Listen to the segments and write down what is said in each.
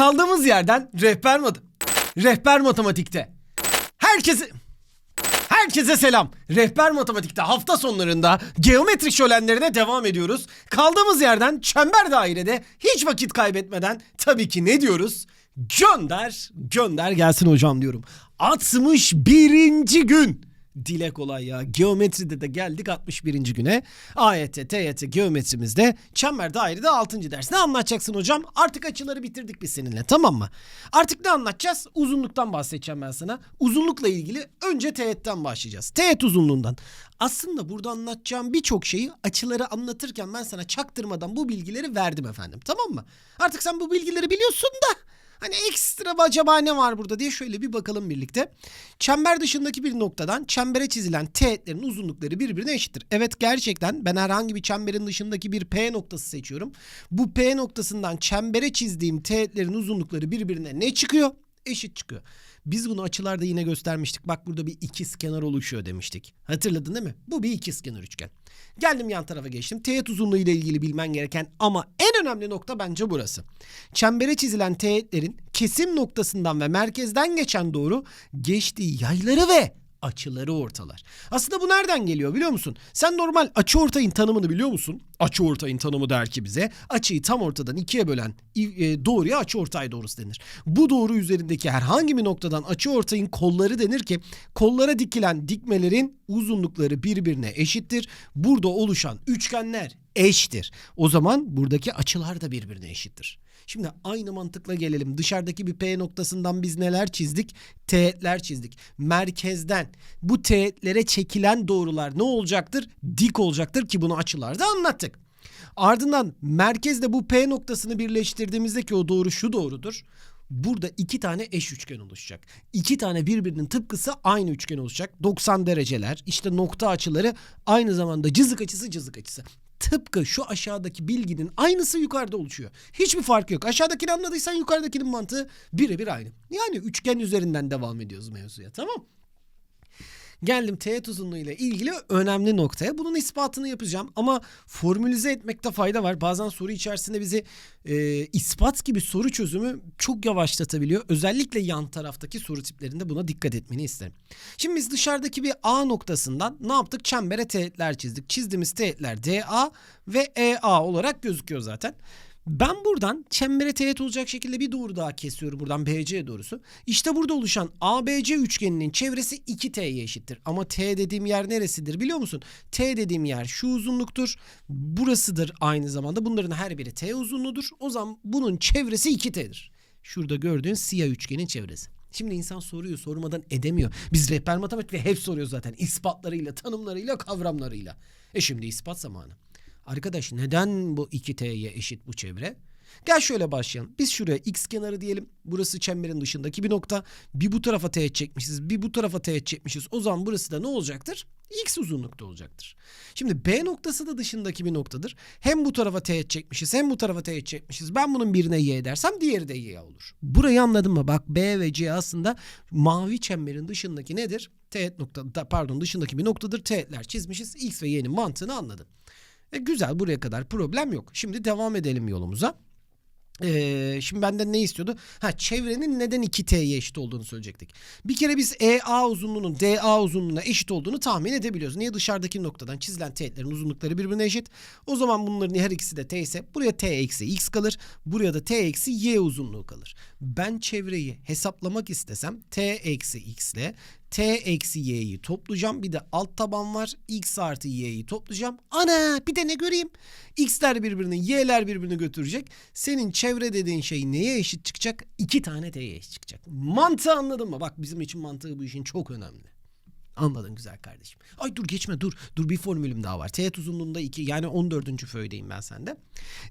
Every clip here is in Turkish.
Kaldığımız yerden rehber mat rehber matematikte. Herkese Herkese selam. Rehber matematikte hafta sonlarında geometri şölenlerine devam ediyoruz. Kaldığımız yerden çember dairede hiç vakit kaybetmeden tabii ki ne diyoruz? Gönder, gönder gelsin hocam diyorum. 61. gün. Dile kolay ya. Geometride de geldik 61. güne. AYT, TYT geometrimizde çember dairede 6. ders. Ne anlatacaksın hocam? Artık açıları bitirdik biz seninle tamam mı? Artık ne anlatacağız? Uzunluktan bahsedeceğim ben sana. Uzunlukla ilgili önce teğetten başlayacağız. Teğet uzunluğundan. Aslında burada anlatacağım birçok şeyi açıları anlatırken ben sana çaktırmadan bu bilgileri verdim efendim. Tamam mı? Artık sen bu bilgileri biliyorsun da Hani ekstra acaba ne var burada diye şöyle bir bakalım birlikte. Çember dışındaki bir noktadan çembere çizilen teğetlerin uzunlukları birbirine eşittir. Evet gerçekten ben herhangi bir çemberin dışındaki bir P noktası seçiyorum. Bu P noktasından çembere çizdiğim teğetlerin uzunlukları birbirine ne çıkıyor? Eşit çıkıyor. Biz bunu açılarda yine göstermiştik. Bak burada bir ikiz kenar oluşuyor demiştik. Hatırladın değil mi? Bu bir ikiz kenar üçgen. Geldim yan tarafa geçtim. Teğet uzunluğu ile ilgili bilmen gereken ama en önemli nokta bence burası. Çembere çizilen teğetlerin kesim noktasından ve merkezden geçen doğru geçtiği yayları ve açıları ortalar. Aslında bu nereden geliyor biliyor musun? Sen normal açı ortayın tanımını biliyor musun? Açı ortayın tanımı der ki bize açıyı tam ortadan ikiye bölen e, doğruya açı ortay doğrusu denir. Bu doğru üzerindeki herhangi bir noktadan açı ortayın kolları denir ki kollara dikilen dikmelerin uzunlukları birbirine eşittir. Burada oluşan üçgenler eştir. O zaman buradaki açılar da birbirine eşittir. Şimdi aynı mantıkla gelelim. Dışarıdaki bir P noktasından biz neler çizdik? Teğetler çizdik. Merkezden bu teğetlere çekilen doğrular ne olacaktır? Dik olacaktır ki bunu açılarda anlattık. Ardından merkezde bu P noktasını birleştirdiğimizdeki o doğru şu doğrudur. Burada iki tane eş üçgen oluşacak. İki tane birbirinin tıpkısı aynı üçgen olacak. 90 dereceler işte nokta açıları aynı zamanda cızık açısı cızık açısı tıpkı şu aşağıdaki bilginin aynısı yukarıda oluşuyor. Hiçbir fark yok. Aşağıdakini anladıysan yukarıdakinin mantığı birebir aynı. Yani üçgen üzerinden devam ediyoruz mevzuya tamam Geldim teğet uzunluğu ile ilgili önemli noktaya. Bunun ispatını yapacağım ama formülize etmekte fayda var. Bazen soru içerisinde bizi e, ispat gibi soru çözümü çok yavaşlatabiliyor. Özellikle yan taraftaki soru tiplerinde buna dikkat etmeni isterim. Şimdi biz dışarıdaki bir A noktasından ne yaptık? Çembere teğetler çizdik. Çizdiğimiz teğetler DA ve EA olarak gözüküyor zaten. Ben buradan çembere teğet olacak şekilde bir doğru daha kesiyorum buradan BC doğrusu. İşte burada oluşan ABC üçgeninin çevresi 2T'ye eşittir. Ama T dediğim yer neresidir biliyor musun? T dediğim yer şu uzunluktur. Burasıdır aynı zamanda. Bunların her biri T uzunluğudur. O zaman bunun çevresi 2T'dir. Şurada gördüğün siyah üçgenin çevresi. Şimdi insan soruyor sormadan edemiyor. Biz rehber matematik ve hep soruyor zaten. ispatlarıyla, tanımlarıyla, kavramlarıyla. E şimdi ispat zamanı. Arkadaş neden bu 2t'ye eşit bu çevre? Gel şöyle başlayalım. Biz şuraya x kenarı diyelim. Burası çemberin dışındaki bir nokta. Bir bu tarafa teğet çekmişiz. Bir bu tarafa teğet çekmişiz. O zaman burası da ne olacaktır? X uzunlukta olacaktır. Şimdi B noktası da dışındaki bir noktadır. Hem bu tarafa teğet çekmişiz hem bu tarafa teğet çekmişiz. Ben bunun birine y dersem diğeri de y olur. Burayı anladın mı? Bak B ve C aslında mavi çemberin dışındaki nedir? Teğet nokta pardon dışındaki bir noktadır. Teğetler çizmişiz. X ve y'nin mantığını anladın. E, güzel buraya kadar problem yok. Şimdi devam edelim yolumuza. Ee, şimdi benden ne istiyordu? Ha çevrenin neden 2T'ye eşit olduğunu söyleyecektik. Bir kere biz EA uzunluğunun DA uzunluğuna eşit olduğunu tahmin edebiliyoruz. Niye dışarıdaki noktadan çizilen teğetlerin uzunlukları birbirine eşit? O zaman bunların her ikisi de T ise buraya T eksi X kalır. Buraya da T eksi Y uzunluğu kalır. Ben çevreyi hesaplamak istesem T eksi X ile t eksi y'yi toplayacağım. Bir de alt taban var. x artı y'yi toplayacağım. Ana bir de ne göreyim? x'ler birbirini y'ler birbirini götürecek. Senin çevre dediğin şey neye eşit çıkacak? İki tane t'ye eşit çıkacak. Mantığı anladın mı? Bak bizim için mantığı bu işin çok önemli. Anladın güzel kardeşim. Ay dur geçme dur. Dur bir formülüm daha var. Teğet uzunluğunda 2 yani 14. föydeyim ben sende.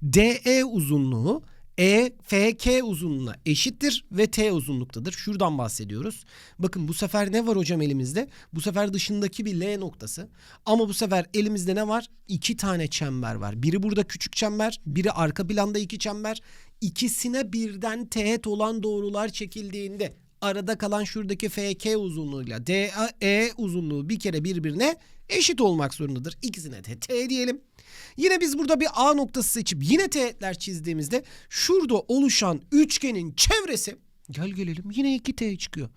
DE uzunluğu e FK uzunluğuna eşittir ve T uzunluktadır. Şuradan bahsediyoruz. Bakın bu sefer ne var hocam elimizde? Bu sefer dışındaki bir L noktası. Ama bu sefer elimizde ne var? İki tane çember var. Biri burada küçük çember, biri arka planda iki çember. İkisine birden teğet olan doğrular çekildiğinde Arada kalan şuradaki FK uzunluğuyla DE uzunluğu bir kere birbirine eşit olmak zorundadır. İkisine de T diyelim. Yine biz burada bir A noktası seçip yine teğetler çizdiğimizde şurada oluşan üçgenin çevresi gel gelelim yine 2T çıkıyor.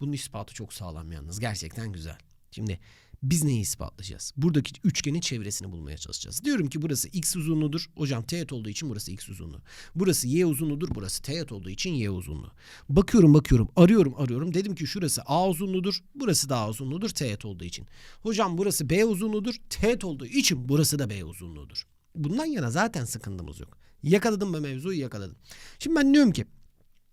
Bunun ispatı çok sağlam yalnız. Gerçekten güzel. Şimdi biz neyi ispatlayacağız? Buradaki üçgenin çevresini bulmaya çalışacağız. Diyorum ki burası x uzunluğudur. Hocam teğet olduğu için burası x uzunluğu. Burası y uzunluğudur. Burası teğet olduğu için y uzunluğu. Bakıyorum bakıyorum arıyorum arıyorum. Dedim ki şurası a uzunluğudur. Burası da a uzunluğudur teğet olduğu için. Hocam burası b uzunluğudur. Teğet olduğu için burası da b uzunluğudur. Bundan yana zaten sıkıntımız yok. Yakaladım mı mevzuyu yakaladım. Şimdi ben diyorum ki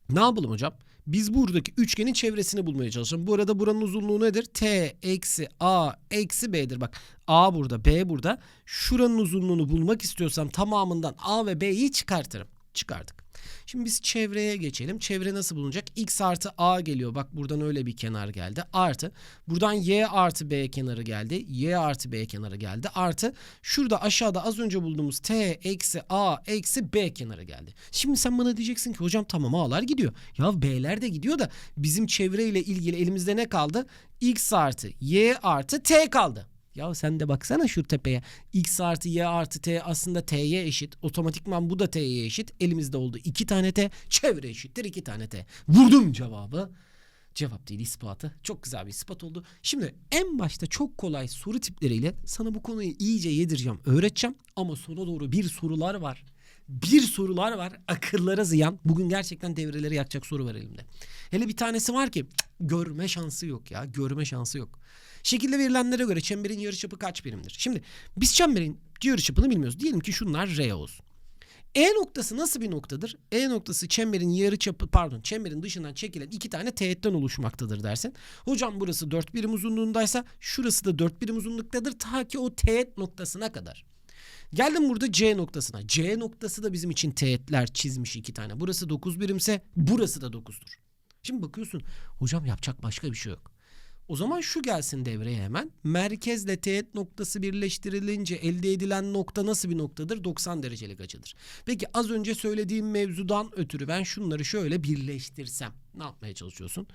ne yapalım hocam? Biz buradaki üçgenin çevresini bulmaya çalışalım. Bu arada buranın uzunluğu nedir? T eksi A eksi B'dir. Bak A burada B burada. Şuranın uzunluğunu bulmak istiyorsam tamamından A ve B'yi çıkartırım. Çıkardık. Şimdi biz çevreye geçelim. Çevre nasıl bulunacak? X artı A geliyor. Bak buradan öyle bir kenar geldi. Artı. Buradan Y artı B kenarı geldi. Y artı B kenarı geldi. Artı. Şurada aşağıda az önce bulduğumuz T eksi A eksi B kenarı geldi. Şimdi sen bana diyeceksin ki hocam tamam A'lar gidiyor. Ya B'ler de gidiyor da bizim çevreyle ilgili elimizde ne kaldı? X artı Y artı T kaldı. Ya sen de baksana şu tepeye. X artı Y artı T aslında T'ye eşit. Otomatikman bu da T'ye eşit. Elimizde oldu. iki tane T. Çevre eşittir iki tane T. Vurdum cevabı. Cevap değil ispatı. Çok güzel bir ispat oldu. Şimdi en başta çok kolay soru tipleriyle sana bu konuyu iyice yedireceğim, öğreteceğim. Ama sona doğru bir sorular var. Bir sorular var akıllara ziyan. Bugün gerçekten devreleri yakacak soru var elimde. Hele bir tanesi var ki görme şansı yok ya. Görme şansı yok. Şekilde verilenlere göre çemberin yarıçapı kaç birimdir? Şimdi biz çemberin yarıçapını bilmiyoruz. Diyelim ki şunlar R olsun. E noktası nasıl bir noktadır? E noktası çemberin yarıçapı pardon çemberin dışından çekilen iki tane teğetten oluşmaktadır dersin. Hocam burası 4 birim uzunluğundaysa şurası da 4 birim uzunluktadır ta ki o teğet noktasına kadar. Geldim burada C noktasına. C noktası da bizim için teğetler çizmiş iki tane. Burası 9 birimse burası da 9'dur. Şimdi bakıyorsun hocam yapacak başka bir şey yok. O zaman şu gelsin devreye hemen. Merkezle teğet noktası birleştirilince elde edilen nokta nasıl bir noktadır? 90 derecelik açıdır. Peki az önce söylediğim mevzudan ötürü ben şunları şöyle birleştirsem ne yapmaya çalışıyorsun?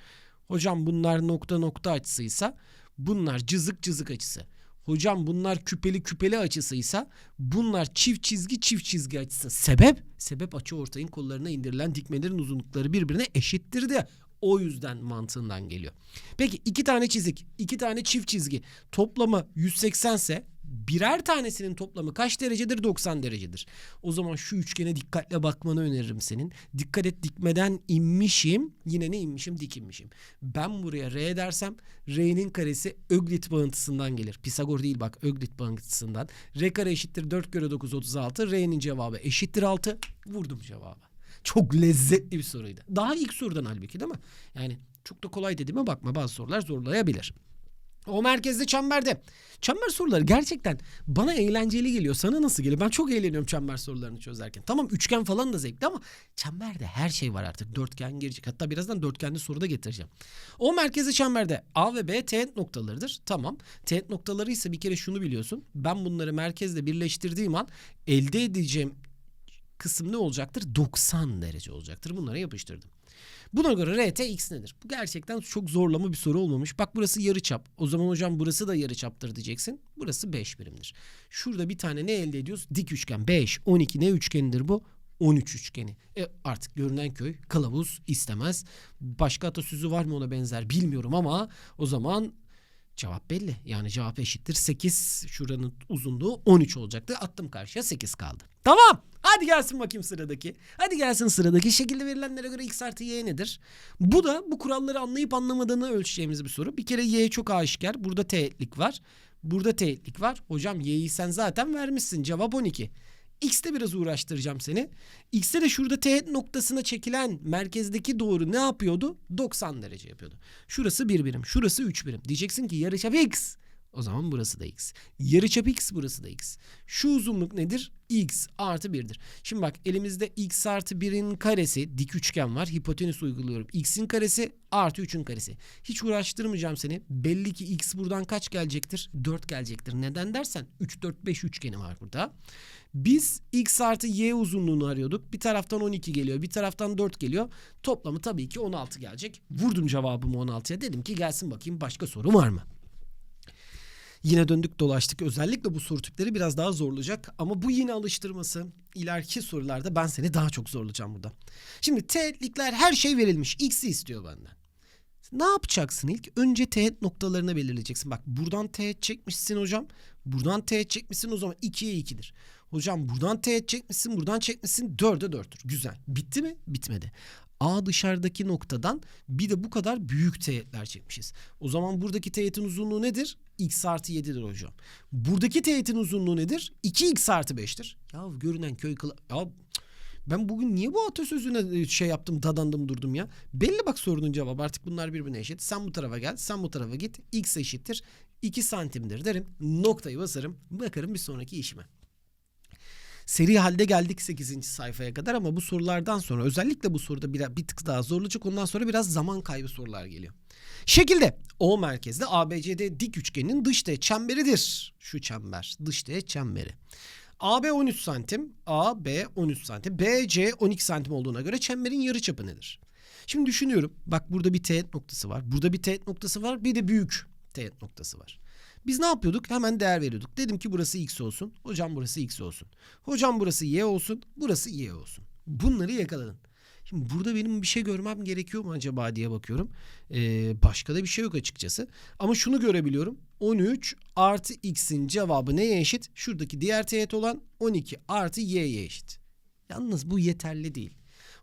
Hocam bunlar nokta nokta açısıysa bunlar cızık cızık açısı. Hocam bunlar küpeli küpeli açısıysa bunlar çift çizgi çift çizgi açısı. Sebep? Sebep açı ortayın kollarına indirilen dikmelerin uzunlukları birbirine eşittir de o yüzden mantığından geliyor. Peki iki tane çizik, iki tane çift çizgi toplamı 180 ise birer tanesinin toplamı kaç derecedir? 90 derecedir. O zaman şu üçgene dikkatle bakmanı öneririm senin. Dikkat et dikmeden inmişim. Yine ne inmişim? Dik inmişim. Ben buraya R dersem R'nin karesi Öglit bağıntısından gelir. Pisagor değil bak Öglit bağıntısından. R kare eşittir 4 göre 9 36. R'nin cevabı eşittir 6. Vurdum cevabı. Çok lezzetli bir soruydu. Daha ilk sorudan halbuki değil mi? Yani çok da kolay dediğime bakma bazı sorular zorlayabilir. O merkezde çemberde. Çember soruları gerçekten bana eğlenceli geliyor. Sana nasıl geliyor? Ben çok eğleniyorum çember sorularını çözerken. Tamam üçgen falan da zevkli ama çemberde her şey var artık. Dörtgen girecek. Hatta birazdan dörtgenli soru da getireceğim. O merkezde çemberde A ve B teğet noktalarıdır. Tamam. Teğet noktaları ise bir kere şunu biliyorsun. Ben bunları merkezle birleştirdiğim an elde edeceğim kısım ne olacaktır? 90 derece olacaktır. Bunlara yapıştırdım. Buna göre RT x nedir? Bu gerçekten çok zorlama bir soru olmamış. Bak burası yarıçap. O zaman hocam burası da yarıçaptır diyeceksin. Burası 5 birimdir. Şurada bir tane ne elde ediyoruz? Dik üçgen 5, 12 ne üçgenidir bu? 13 üçgeni. E artık görünen köy kılavuz istemez. Başka atasözü var mı ona benzer bilmiyorum ama o zaman cevap belli. Yani cevap eşittir 8 şuranın uzunluğu 13 olacaktı. Attım karşıya 8 kaldı. Tamam. Hadi gelsin bakayım sıradaki. Hadi gelsin sıradaki. Şekilde verilenlere göre x artı y nedir? Bu da bu kuralları anlayıp anlamadığını ölçeceğimiz bir soru. Bir kere y çok aşikar. Burada teğetlik var. Burada teğetlik var. Hocam y'yi sen zaten vermişsin. Cevap 12. X'te biraz uğraştıracağım seni. X'te de şurada teğet noktasına çekilen merkezdeki doğru ne yapıyordu? 90 derece yapıyordu. Şurası 1 birim, şurası 3 birim. Diyeceksin ki yarıçap X. O zaman burası da x. Yarıçap x burası da x. Şu uzunluk nedir? x artı 1'dir. Şimdi bak elimizde x artı 1'in karesi dik üçgen var. Hipotenüs uyguluyorum. x'in karesi artı 3'ün karesi. Hiç uğraştırmayacağım seni. Belli ki x buradan kaç gelecektir? 4 gelecektir. Neden dersen 3 4 5 üçgeni var burada. Biz x artı y uzunluğunu arıyorduk. Bir taraftan 12 geliyor. Bir taraftan 4 geliyor. Toplamı tabii ki 16 gelecek. Vurdum cevabımı 16'ya. Dedim ki gelsin bakayım başka soru var mı? Yine döndük dolaştık. Özellikle bu soru tipleri biraz daha zorlayacak. Ama bu yine alıştırması. İleriki sorularda ben seni daha çok zorlayacağım burada. Şimdi teğetlikler her şey verilmiş. X'i istiyor benden. Ne yapacaksın ilk? Önce teğet noktalarını belirleyeceksin. Bak buradan teğet çekmişsin hocam. Buradan teğet çekmişsin o zaman 2'ye 2'dir. Hocam buradan teğet çekmişsin, buradan çekmişsin 4'e 4'tür. Güzel. Bitti mi? Bitmedi. A dışarıdaki noktadan bir de bu kadar büyük teğetler çekmişiz. O zaman buradaki teğetin uzunluğu nedir? X artı 7'dir hocam. Buradaki teğetin uzunluğu nedir? 2x artı 5'tir. Ya görünen köy kıla... Ya ben bugün niye bu atasözüne şey yaptım dadandım durdum ya? Belli bak sorunun cevabı artık bunlar birbirine eşit. Sen bu tarafa gel sen bu tarafa git. X eşittir 2 santimdir derim. Noktayı basarım bakarım bir sonraki işime. Seri halde geldik 8. sayfaya kadar ama bu sorulardan sonra özellikle bu soruda bir, bir tık daha zorlayacak. Ondan sonra biraz zaman kaybı sorular geliyor. Şekilde O merkezde ABCD dik üçgenin dış teğet çemberidir. Şu çember dış teğet çemberi. AB 13 santim, AB 13 santim, BC 12 santim olduğuna göre çemberin yarıçapı nedir? Şimdi düşünüyorum. Bak burada bir teğet noktası var. Burada bir teğet noktası var. Bir de büyük teğet noktası var. Biz ne yapıyorduk? Hemen değer veriyorduk. Dedim ki burası x olsun. Hocam burası x olsun. Hocam burası y olsun. Burası y olsun. Bunları yakaladın. Şimdi burada benim bir şey görmem gerekiyor mu acaba diye bakıyorum. Ee, başka da bir şey yok açıkçası. Ama şunu görebiliyorum. 13 artı x'in cevabı neye eşit? Şuradaki diğer teğet olan 12 artı y'ye eşit. Yalnız bu yeterli değil.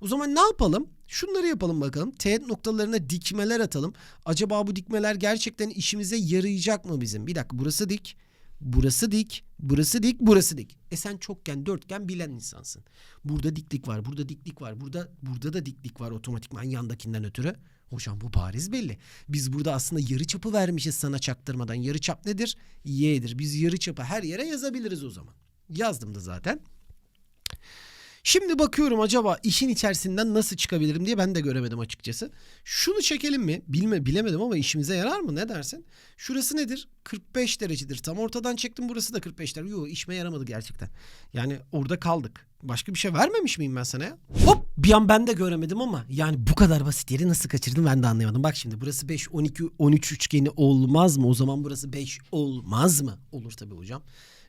O zaman ne yapalım? Şunları yapalım bakalım. Teğet noktalarına dikmeler atalım. Acaba bu dikmeler gerçekten işimize yarayacak mı bizim? Bir dakika burası dik. Burası dik, burası dik, burası dik. E sen çokgen, dörtgen bilen insansın. Burada diklik var, burada diklik var, burada burada da diklik var otomatikman yandakinden ötürü. Hocam bu bariz belli. Biz burada aslında yarı çapı vermişiz sana çaktırmadan. Yarı çap nedir? Y'dir. Biz yarı çapı her yere yazabiliriz o zaman. Yazdım da zaten. Şimdi bakıyorum acaba işin içerisinden nasıl çıkabilirim diye ben de göremedim açıkçası. Şunu çekelim mi? Bilme, bilemedim ama işimize yarar mı? Ne dersin? Şurası nedir? 45 derecedir. Tam ortadan çektim burası da 45 derece. Yok işime yaramadı gerçekten. Yani orada kaldık. Başka bir şey vermemiş miyim ben sana ya? Hop bir an ben de göremedim ama yani bu kadar basit yeri nasıl kaçırdım ben de anlayamadım. Bak şimdi burası 5, 12, 13 üçgeni olmaz mı? O zaman burası 5 olmaz mı? Olur tabii hocam.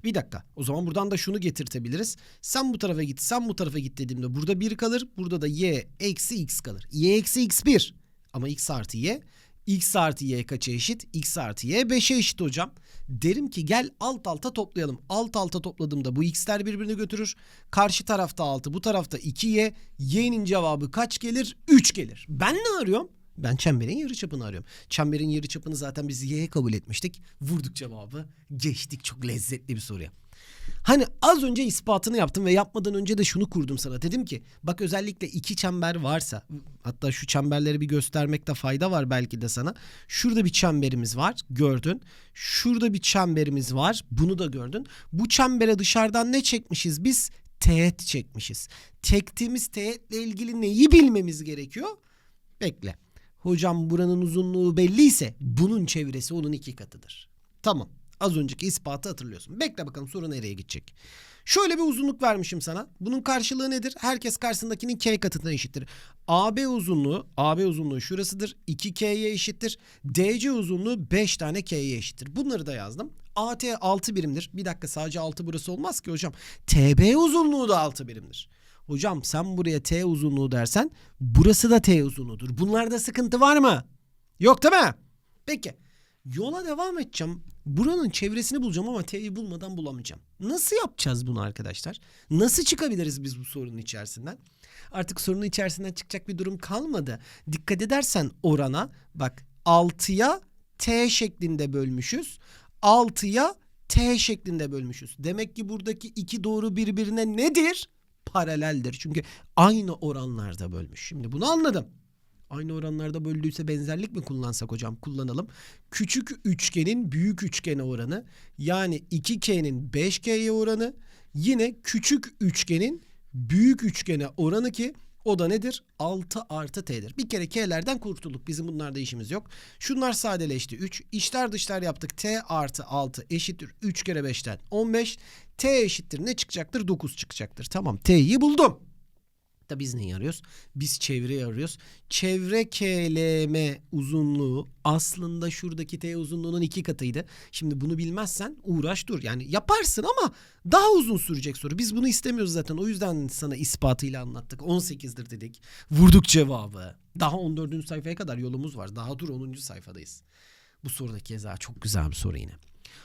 Bir dakika. O zaman buradan da şunu getirtebiliriz. Sen bu tarafa git, sen bu tarafa git dediğimde burada 1 kalır. Burada da y eksi x kalır. y eksi x 1. Ama x artı y. x artı y kaça eşit? x artı y 5'e eşit hocam. Derim ki gel alt alta toplayalım. Alt alta topladığımda bu x'ler birbirini götürür. Karşı tarafta 6, bu tarafta 2y. y'nin cevabı kaç gelir? 3 gelir. Ben ne arıyorum? Ben çemberin yarıçapını arıyorum. Çemberin yarıçapını zaten biz y'ye kabul etmiştik. Vurduk cevabı. Geçtik çok lezzetli bir soruya. Hani az önce ispatını yaptım ve yapmadan önce de şunu kurdum sana. Dedim ki bak özellikle iki çember varsa hatta şu çemberleri bir göstermekte fayda var belki de sana. Şurada bir çemberimiz var gördün. Şurada bir çemberimiz var bunu da gördün. Bu çembere dışarıdan ne çekmişiz biz? Teğet çekmişiz. Çektiğimiz teğetle ilgili neyi bilmemiz gerekiyor? Bekle. Hocam buranın uzunluğu belliyse bunun çevresi onun iki katıdır. Tamam. Az önceki ispatı hatırlıyorsun. Bekle bakalım soru nereye gidecek. Şöyle bir uzunluk vermişim sana. Bunun karşılığı nedir? Herkes karşısındakinin k katına eşittir. AB uzunluğu, AB uzunluğu şurasıdır. 2k'ye eşittir. DC uzunluğu 5 tane k'ye eşittir. Bunları da yazdım. AT 6 birimdir. Bir dakika sadece 6 burası olmaz ki hocam. TB uzunluğu da 6 birimdir. Hocam sen buraya T uzunluğu dersen burası da T uzunluğudur. Bunlarda sıkıntı var mı? Yok değil mi? Peki. Yola devam edeceğim. Buranın çevresini bulacağım ama T'yi bulmadan bulamayacağım. Nasıl yapacağız bunu arkadaşlar? Nasıl çıkabiliriz biz bu sorunun içerisinden? Artık sorunun içerisinden çıkacak bir durum kalmadı. Dikkat edersen orana bak 6'ya T şeklinde bölmüşüz. 6'ya T şeklinde bölmüşüz. Demek ki buradaki iki doğru birbirine nedir? Paraleldir. Çünkü aynı oranlarda bölmüş. Şimdi bunu anladım. Aynı oranlarda böldüyse benzerlik mi kullansak hocam? Kullanalım. Küçük üçgenin büyük üçgene oranı yani 2K'nin 5K'ye oranı yine küçük üçgenin büyük üçgene oranı ki o da nedir? 6 artı t'dir. Bir kere k'lerden kurtulduk. Bizim bunlarda işimiz yok. Şunlar sadeleşti. 3. İçler dışlar yaptık. t artı 6 eşittir. 3 kere 5'ten 15. t eşittir. Ne çıkacaktır? 9 çıkacaktır. Tamam t'yi buldum. Da biz neyi arıyoruz? Biz çevreyi arıyoruz. Çevre KLM uzunluğu aslında şuradaki T uzunluğunun iki katıydı. Şimdi bunu bilmezsen uğraş dur. Yani yaparsın ama daha uzun sürecek soru. Biz bunu istemiyoruz zaten. O yüzden sana ispatıyla anlattık. 18'dir dedik. Vurduk cevabı. Daha 14. sayfaya kadar yolumuz var. Daha dur 10. sayfadayız. Bu soru da keza çok güzel bir soru yine.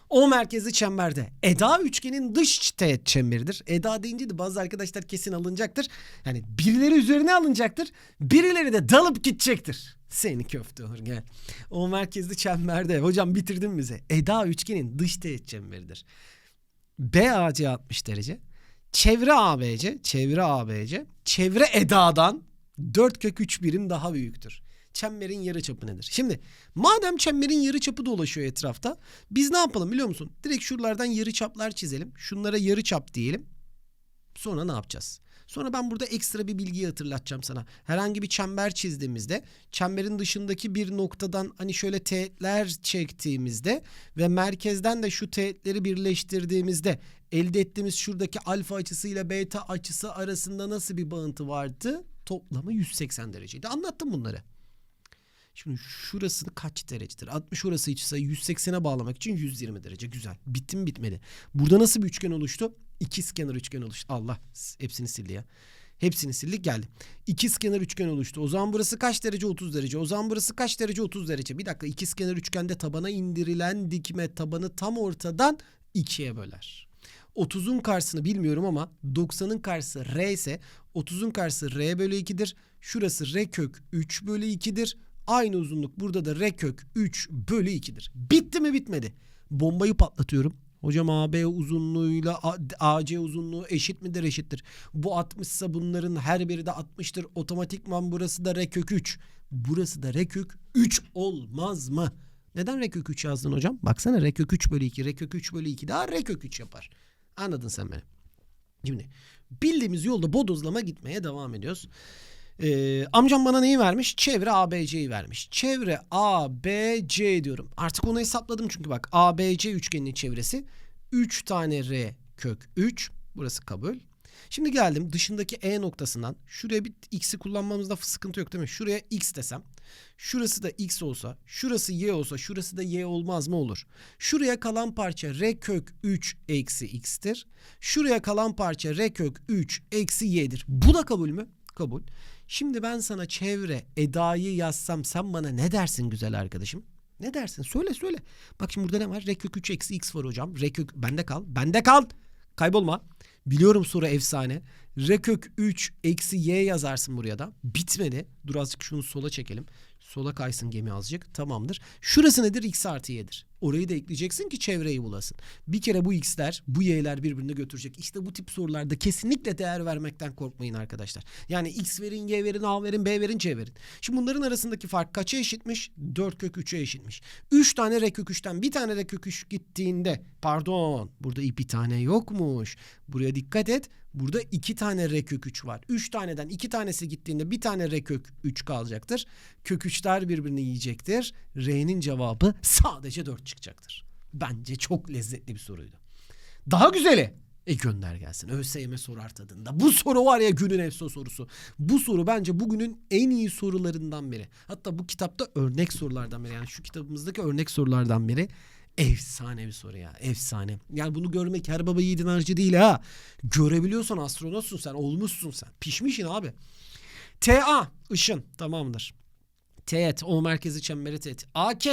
O merkezli çemberde. Eda üçgenin dış teğet çemberidir. Eda deyince de bazı arkadaşlar kesin alınacaktır. Yani birileri üzerine alınacaktır. Birileri de dalıp gidecektir. Seni köfte olur gel. O merkezli çemberde. Hocam bitirdin bize. Eda üçgenin dış teğet çemberidir. BAC 60 derece. Çevre ABC, çevre ABC, çevre Eda'dan 4 kök 3 birim daha büyüktür. Çemberin yarıçapı nedir? Şimdi madem çemberin yarıçapı dolaşıyor etrafta biz ne yapalım biliyor musun? Direkt şuralardan yarıçaplar çizelim. Şunlara yarıçap diyelim. Sonra ne yapacağız? Sonra ben burada ekstra bir bilgiyi hatırlatacağım sana. Herhangi bir çember çizdiğimizde çemberin dışındaki bir noktadan hani şöyle teğetler çektiğimizde ve merkezden de şu teğetleri birleştirdiğimizde elde ettiğimiz şuradaki alfa açısıyla beta açısı arasında nasıl bir bağıntı vardı? Toplamı 180 dereceydi. Anlattım bunları. Şimdi şurası kaç derecedir? 60 orası ise 180'e bağlamak için 120 derece. Güzel. Bitti mi bitmedi. Burada nasıl bir üçgen oluştu? İkizkenar üçgen oluştu. Allah hepsini sildi ya. Hepsini sildik geldi. İkizkenar üçgen oluştu. O zaman burası kaç derece? 30 derece. O zaman burası kaç derece? 30 derece. Bir dakika ikizkenar üçgende tabana indirilen dikme tabanı tam ortadan ikiye böler. 30'un karşısını bilmiyorum ama 90'ın karşısı R ise 30'un karşısı R bölü 2'dir. Şurası R kök 3 bölü 2'dir. Aynı uzunluk burada da R kök 3 bölü 2'dir. Bitti mi bitmedi. Bombayı patlatıyorum. Hocam AB uzunluğuyla AC uzunluğu eşit midir eşittir. Bu 60 ise bunların her biri de 60'tır. Otomatikman burası da R kök 3. Burası da R kök 3 olmaz mı? Neden R kök 3 yazdın hocam? Baksana R kök 3 bölü 2. R kök 3 bölü 2 daha R kök 3 yapar. Anladın sen beni. Şimdi bildiğimiz yolda bodozlama gitmeye devam ediyoruz. Ee, amcam bana neyi vermiş? Çevre ABC'yi vermiş. Çevre ABC diyorum. Artık onu hesapladım çünkü bak ABC üçgeninin çevresi 3 tane R kök 3. Burası kabul. Şimdi geldim dışındaki E noktasından şuraya bir x'i kullanmamızda sıkıntı yok değil mi? Şuraya x desem. Şurası da x olsa, şurası y olsa, şurası da y olmaz mı olur? Şuraya kalan parça r kök 3 eksi x'tir. Şuraya kalan parça r kök 3 eksi y'dir. Bu da kabul mü? Kabul. Şimdi ben sana çevre edayı yazsam sen bana ne dersin güzel arkadaşım? Ne dersin? Söyle söyle. Bak şimdi burada ne var? R kök 3 eksi x var hocam. R bende kal. Bende kal. Kaybolma. Biliyorum soru efsane. R kök 3 eksi y yazarsın buraya da. Bitmedi. Dur azıcık şunu sola çekelim. Sola kaysın gemi azıcık. Tamamdır. Şurası nedir? X artı y'dir. Orayı da ekleyeceksin ki çevreyi bulasın. Bir kere bu x'ler, bu y'ler birbirini götürecek. İşte bu tip sorularda kesinlikle değer vermekten korkmayın arkadaşlar. Yani x verin, y verin, a verin, b verin, c verin. Şimdi bunların arasındaki fark kaça eşitmiş? 4 kök 3'e eşitmiş. 3 tane r kök 3'ten bir tane r kök 3 gittiğinde pardon burada bir tane yokmuş. Buraya dikkat et. Burada iki tane r kök 3 var. 3 taneden iki tanesi gittiğinde bir tane r kök 3 kalacaktır. Kök 3'ler birbirini yiyecektir. R'nin cevabı sadece 4 çıkacaktır. Bence çok lezzetli bir soruydu. Daha güzeli. E gönder gelsin. ÖSYM sorar tadında. Bu soru var ya günün efso sorusu. Bu soru bence bugünün en iyi sorularından biri. Hatta bu kitapta örnek sorulardan biri. Yani şu kitabımızdaki örnek sorulardan biri. Efsane bir soru ya. Efsane. Yani bunu görmek her baba yiğidin harcı değil ha. Görebiliyorsan astronotsun sen. Olmuşsun sen. Pişmişsin abi. TA ışın tamamdır. Teğet o merkezi çemberi teğet. AK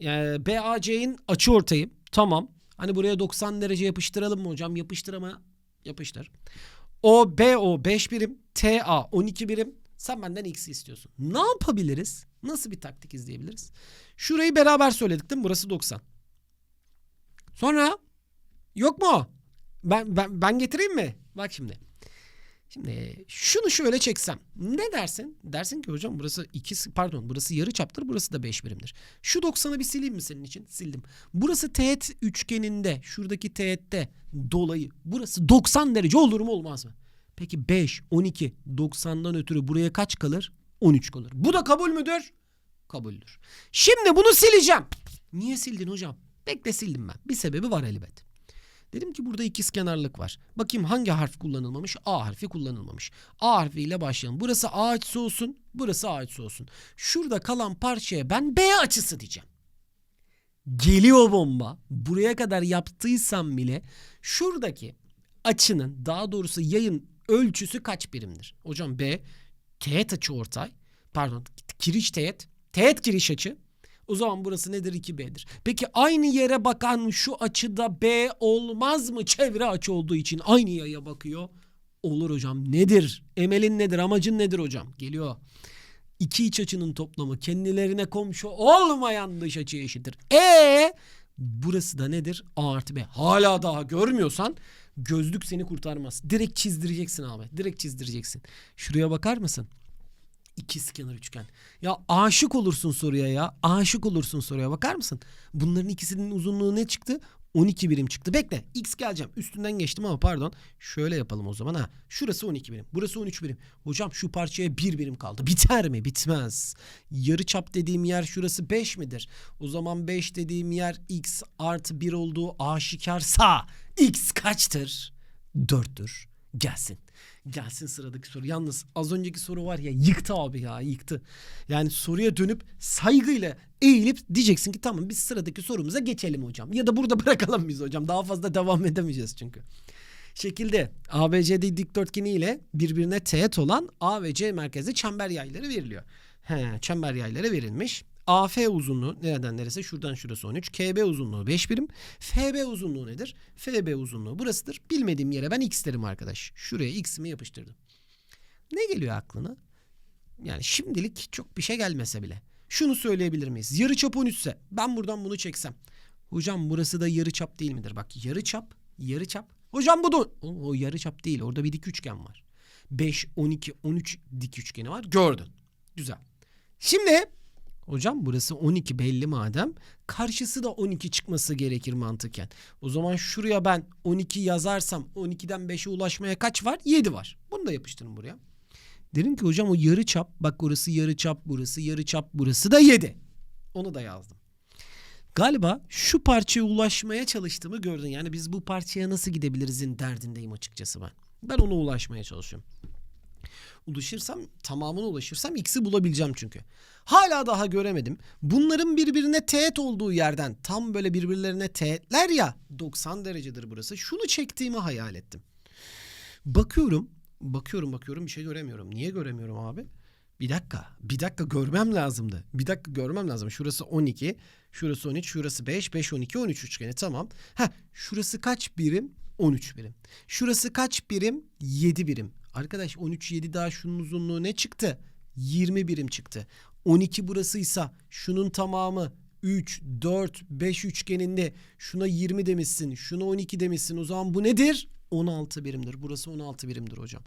yani BAC'in açı ortayı. Tamam. Hani buraya 90 derece yapıştıralım mı hocam? Yapıştır ama yapıştır. O BO 5 birim. TA 12 birim. Sen benden X'i istiyorsun. Ne yapabiliriz? Nasıl bir taktik izleyebiliriz? Şurayı beraber söyledik değil mi? Burası 90. Sonra yok mu? Ben, ben, ben getireyim mi? Bak şimdi. Şimdi şunu şöyle çeksem ne dersin? Dersin ki hocam burası iki pardon burası yarı çaptır burası da 5 birimdir. Şu 90'ı bir sileyim mi senin için? Sildim. Burası teğet üçgeninde şuradaki teğette dolayı burası 90 derece olur mu olmaz mı? Peki 5, 12, 90'dan ötürü buraya kaç kalır? 13 kalır. Bu da kabul müdür? Kabuldür. Şimdi bunu sileceğim. Niye sildin hocam? Bekle sildim ben. Bir sebebi var elbet. Dedim ki burada ikizkenarlık var. Bakayım hangi harf kullanılmamış? A harfi kullanılmamış. A harfiyle başlayalım. Burası A açısı olsun. Burası A açısı olsun. Şurada kalan parçaya ben B açısı diyeceğim. Geliyor bomba. Buraya kadar yaptıysam bile şuradaki açının daha doğrusu yayın ölçüsü kaç birimdir? Hocam B teğet açı ortay. Pardon kiriş teğet. Teğet kiriş açı. O zaman burası nedir? 2B'dir. Peki aynı yere bakan şu açıda B olmaz mı? Çevre açı olduğu için aynı yaya bakıyor. Olur hocam. Nedir? Emelin nedir? Amacın nedir hocam? Geliyor. İki iç açının toplamı kendilerine komşu olmayan dış açıya eşittir. E burası da nedir? A artı B. Hala daha görmüyorsan gözlük seni kurtarmaz. Direkt çizdireceksin abi. Direkt çizdireceksin. Şuraya bakar mısın? İkizkenar üçgen. Ya aşık olursun soruya ya. Aşık olursun soruya. Bakar mısın? Bunların ikisinin uzunluğu ne çıktı? 12 birim çıktı. Bekle. X geleceğim. Üstünden geçtim ama pardon. Şöyle yapalım o zaman ha. Şurası 12 birim. Burası 13 birim. Hocam şu parçaya 1 birim kaldı. Biter mi? Bitmez. Yarı çap dediğim yer şurası 5 midir? O zaman 5 dediğim yer X artı 1 olduğu aşikarsa X kaçtır? 4'tür. Gelsin. Gelsin sıradaki soru. Yalnız az önceki soru var ya yıktı abi ya yıktı. Yani soruya dönüp saygıyla eğilip diyeceksin ki tamam biz sıradaki sorumuza geçelim hocam. Ya da burada bırakalım biz hocam. Daha fazla devam edemeyeceğiz çünkü. Şekilde ABCD dikdörtgeni ile birbirine teğet olan A ve C merkezli çember yayları veriliyor. He, çember yayları verilmiş. AF uzunluğu nereden neresi? Şuradan şurası 13. KB uzunluğu 5 birim. FB uzunluğu nedir? FB uzunluğu burasıdır. Bilmediğim yere ben x derim arkadaş. Şuraya x'imi yapıştırdım. Ne geliyor aklına? Yani şimdilik çok bir şey gelmese bile. Şunu söyleyebilir miyiz? Yarı çap 13 ise ben buradan bunu çeksem. Hocam burası da yarı çap değil midir? Bak yarı çap, yarı çap. Hocam bu da o, o yarı çap değil. Orada bir dik üçgen var. 5, 12, 13 dik üçgeni var. Gördün. Güzel. Şimdi Hocam burası 12 belli madem. Karşısı da 12 çıkması gerekir mantıken. O zaman şuraya ben 12 yazarsam 12'den 5'e ulaşmaya kaç var? 7 var. Bunu da yapıştırın buraya. Derim ki hocam o yarı çap bak orası yarı çap burası yarı çap burası da 7. Onu da yazdım. Galiba şu parçaya ulaşmaya çalıştığımı gördün. Yani biz bu parçaya nasıl gidebilirizin derdindeyim açıkçası ben. Ben ona ulaşmaya çalışıyorum ulaşırsam tamamına ulaşırsam x'i bulabileceğim çünkü. Hala daha göremedim. Bunların birbirine teğet olduğu yerden tam böyle birbirlerine teğetler ya 90 derecedir burası. Şunu çektiğimi hayal ettim. Bakıyorum, bakıyorum bakıyorum bir şey göremiyorum. Niye göremiyorum abi? Bir dakika, bir dakika görmem lazımdı. Bir dakika görmem lazım. Şurası 12, şurası 13, şurası 5, 5, 12, 13 üçgeni tamam. Ha, şurası kaç birim? 13 birim. Şurası kaç birim? 7 birim. Arkadaş 13 7 daha şunun uzunluğu ne çıktı? 20 birim çıktı. 12 burasıysa şunun tamamı 3, 4, 5 üçgeninde şuna 20 demişsin, şuna 12 demişsin. O zaman bu nedir? 16 birimdir. Burası 16 birimdir hocam.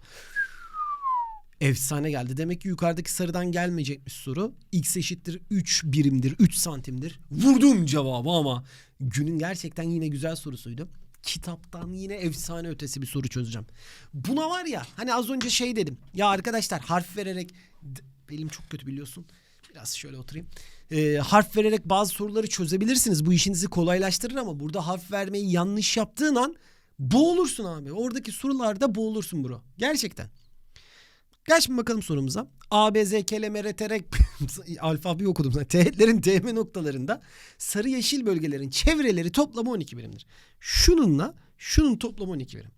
Efsane geldi. Demek ki yukarıdaki sarıdan gelmeyecekmiş soru. X eşittir 3 birimdir, 3 santimdir. Vurdum cevabı ama günün gerçekten yine güzel sorusuydu kitaptan yine efsane ötesi bir soru çözeceğim. Buna var ya hani az önce şey dedim. Ya arkadaşlar harf vererek benim çok kötü biliyorsun. Biraz şöyle oturayım. Ee, harf vererek bazı soruları çözebilirsiniz. Bu işinizi kolaylaştırır ama burada harf vermeyi yanlış yaptığın an boğulursun abi. Oradaki sorularda boğulursun bro. Gerçekten. Şimdi bakalım sorumuza. A, B, Z, K, L, M, R, T, R, alfabeyi okudum. Teğetlerin DM noktalarında sarı yeşil bölgelerin çevreleri toplamı 12 birimdir. Şununla şunun toplamı 12 birim.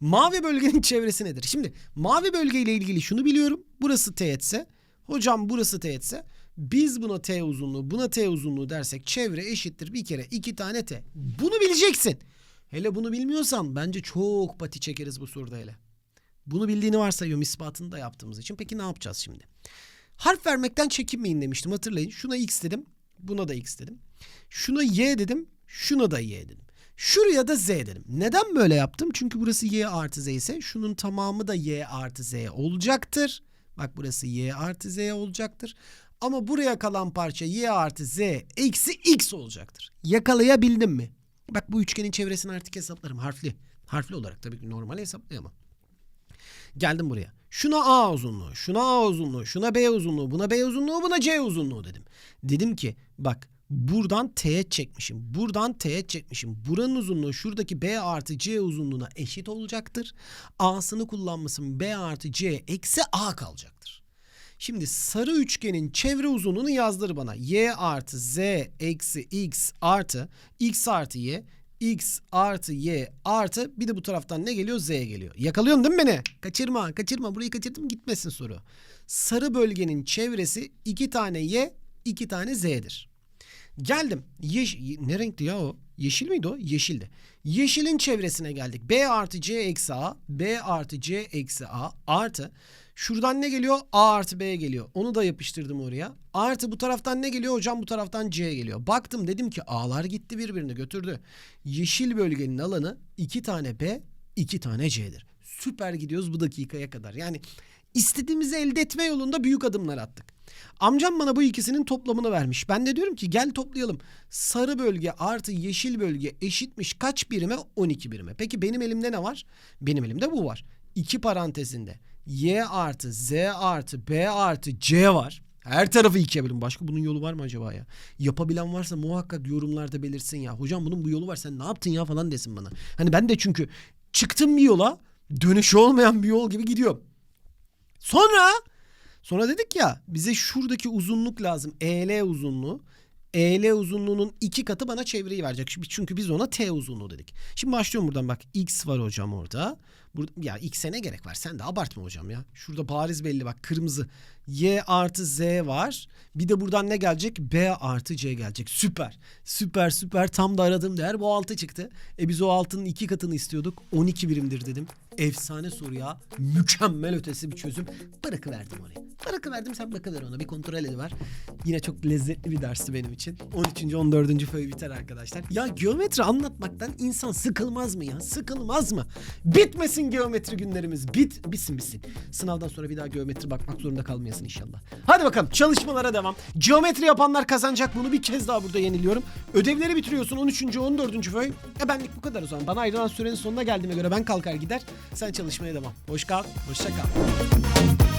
Mavi bölgenin çevresi nedir? Şimdi mavi bölgeyle ilgili şunu biliyorum. Burası teğetse. Hocam burası teğetse. Biz buna T uzunluğu, buna T uzunluğu dersek çevre eşittir bir kere iki tane T. Bunu bileceksin. Hele bunu bilmiyorsan bence çok pati çekeriz bu soruda hele. Bunu bildiğini varsayıyorum ispatını da yaptığımız için. Peki ne yapacağız şimdi? Harf vermekten çekinmeyin demiştim hatırlayın. Şuna x dedim. Buna da x dedim. Şuna y dedim. Şuna da y dedim. Şuraya da z dedim. Neden böyle yaptım? Çünkü burası y artı z ise şunun tamamı da y artı z olacaktır. Bak burası y artı z olacaktır. Ama buraya kalan parça y artı z eksi x olacaktır. Yakalayabildim mi? Bak bu üçgenin çevresini artık hesaplarım harfli. Harfli olarak tabii ki normal hesaplayamam. Geldim buraya. Şuna A uzunluğu, şuna A uzunluğu, şuna B uzunluğu, buna B uzunluğu, buna C uzunluğu dedim. Dedim ki bak buradan teğet çekmişim. Buradan teğet çekmişim. Buranın uzunluğu şuradaki B artı C uzunluğuna eşit olacaktır. A'sını kullanmışım B artı C eksi A kalacaktır. Şimdi sarı üçgenin çevre uzunluğunu yazdır bana. Y artı Z eksi X artı X artı Y X artı Y artı bir de bu taraftan ne geliyor? Z geliyor. Yakalıyorsun değil mi beni? Kaçırma kaçırma burayı kaçırdım gitmesin soru. Sarı bölgenin çevresi iki tane Y iki tane Z'dir. Geldim. Yeş ne renkti ya o? Yeşil miydi o? Yeşildi. Yeşilin çevresine geldik. B artı C eksi A. B artı C eksi A. Artı. Şuradan ne geliyor? A artı B geliyor. Onu da yapıştırdım oraya. Artı bu taraftan ne geliyor? Hocam bu taraftan C geliyor. Baktım dedim ki A'lar gitti birbirini götürdü. Yeşil bölgenin alanı iki tane B, iki tane C'dir. Süper gidiyoruz bu dakikaya kadar. Yani istediğimizi elde etme yolunda büyük adımlar attık. Amcam bana bu ikisinin toplamını vermiş. Ben de diyorum ki gel toplayalım. Sarı bölge artı yeşil bölge eşitmiş kaç birime? 12 birime. Peki benim elimde ne var? Benim elimde bu var. İki parantezinde y artı z artı b artı c var. Her tarafı ikiye bölün. Başka bunun yolu var mı acaba ya? Yapabilen varsa muhakkak yorumlarda belirsin ya. Hocam bunun bu yolu var sen ne yaptın ya falan desin bana. Hani ben de çünkü çıktım bir yola dönüşü olmayan bir yol gibi gidiyorum. Sonra sonra dedik ya bize şuradaki uzunluk lazım. EL uzunluğu. EL uzunluğunun iki katı bana çevreyi verecek. Çünkü biz ona T uzunluğu dedik. Şimdi başlıyorum buradan bak. X var hocam orada. Burada, ya X'e ne gerek var? Sen de abartma hocam ya. Şurada bariz belli bak kırmızı. Y artı Z var. Bir de buradan ne gelecek? B artı C gelecek. Süper. Süper süper. Tam da aradığım değer bu 6 çıktı. E biz o 6'nın iki katını istiyorduk. 12 birimdir dedim. Efsane soru ya. Mükemmel ötesi bir çözüm. Bırakıverdim oraya. Bırakıverdim sen bakıver ona. Bir kontrol ediver. Yine çok lezzetli bir dersti benim için. 13. 14. föyü biter arkadaşlar. Ya geometri anlatmaktan insan sıkılmaz mı ya? Sıkılmaz mı? Bitmesin geometri günlerimiz. Bit, bitsin bitsin. Sınavdan sonra bir daha geometri bakmak zorunda kalmayasın inşallah. Hadi bakalım çalışmalara devam. Geometri yapanlar kazanacak bunu bir kez daha burada yeniliyorum. Ödevleri bitiriyorsun 13. 14. föy. E benlik bu kadar o zaman. Bana ayrılan sürenin sonuna geldiğime göre ben kalkar gider. Sen çalışmaya devam. Hoş kal. Hoşça kal.